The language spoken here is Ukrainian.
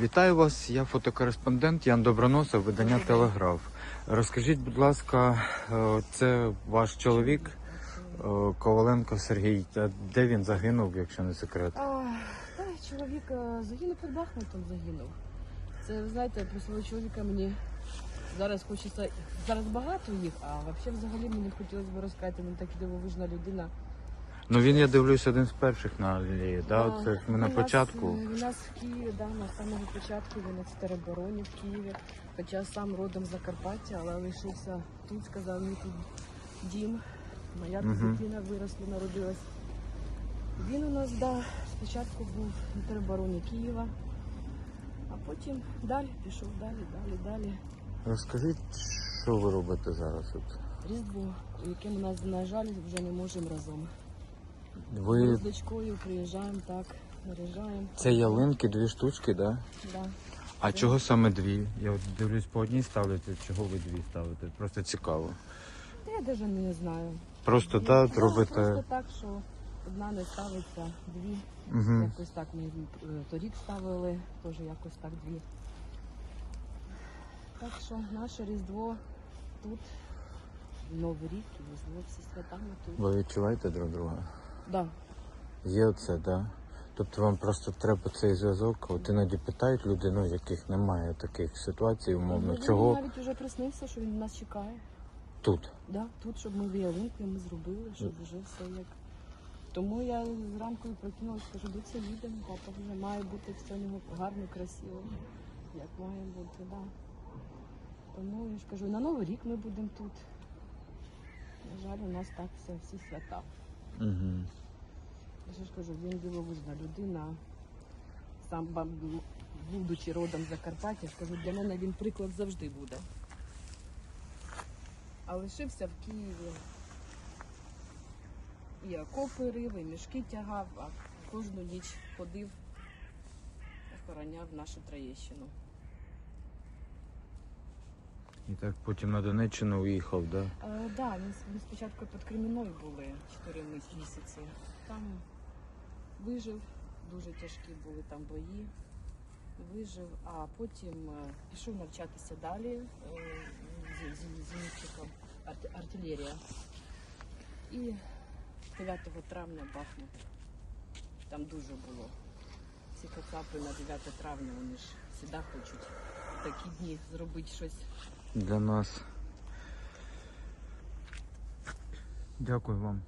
Вітаю вас, я фотокореспондент Ян Доброносов, видання Телеграф. Розкажіть, будь ласка, е, це ваш чоловік е, Коваленко Сергій. Де він загинув, якщо не секрет? А, чоловік е, загинув під Бахмутом загинув. Це ви знаєте, про свого чоловіка мені зараз хочеться. Зараз багато їх, а взагалі мені хотілося б розказати, він така дивовижна людина. Ну він, я дивлюсь, один з перших на алеї. Да? Це ж ми на у нас, початку. У нас в Києві, да, на самого початку він в теробороні в Києві. Хоча сам родом з Закарпаття, але лишився тут, сказав, мені тут дім. Моя тут дитина виросла, народилась. Він у нас, да, спочатку був на теробороні Києва, а потім далі пішов далі, далі, далі. Розкажіть, що ви робите зараз? От? Різдво, яке ми нас, на жаль, вже не можемо разом. Ви з дочкою приїжджаємо так, наряжаємо. це ялинки, дві штучки, да? Да. А чого саме дві? Я от дивлюсь по одній ставите, чого ви дві ставите? Просто цікаво. Та я навіть не знаю. Просто так да, робите. Просто так, що одна не ставиться, дві. Угу. Якось так ми е, торік ставили, теж якось так дві. Так що наше Різдво тут, Новий рік, Різдво всі святами тут. Ви відчуваєте друг друга? Да. Є оце, да. Тобто вам просто треба цей зв'язок. От іноді питають люди, ну яких немає таких ситуацій, умовно, Він чого навіть вже приснився, що він нас чекає. тут. Да, тут, щоб ми ялинку ми зробили, щоб вже все як. Тому я зранку і прокинулась, кажу, до це їдемо, папа вже має бути все у нього гарно, красиво, як має бути, да. Тому я ж кажу, на Новий рік ми будемо тут. На жаль, у нас так все, всі свята. Угу. Я ж кажу, він дивовижна людина. Сам будучи родом Закарпаття, я ж кажу, для мене він приклад завжди буде. А лишився в Києві. І окопи рив, і мішки тягав, а кожну ніч ходив, охороняв нашу Троєщину. І так потім на Донеччину уїхав, да? Е, да, ми, спочатку під Креміною були 4 місяці. Там вижив, дуже тяжкі були там бої. Вижив, а потім е, пішов навчатися далі е, з- зенітчиком арт- артилерія. І 9 травня Бахмут. Там дуже було. Ці кацапи на 9 травня, вони ж завжди хочуть такі дні зробити щось. Для нас. Дякую вам.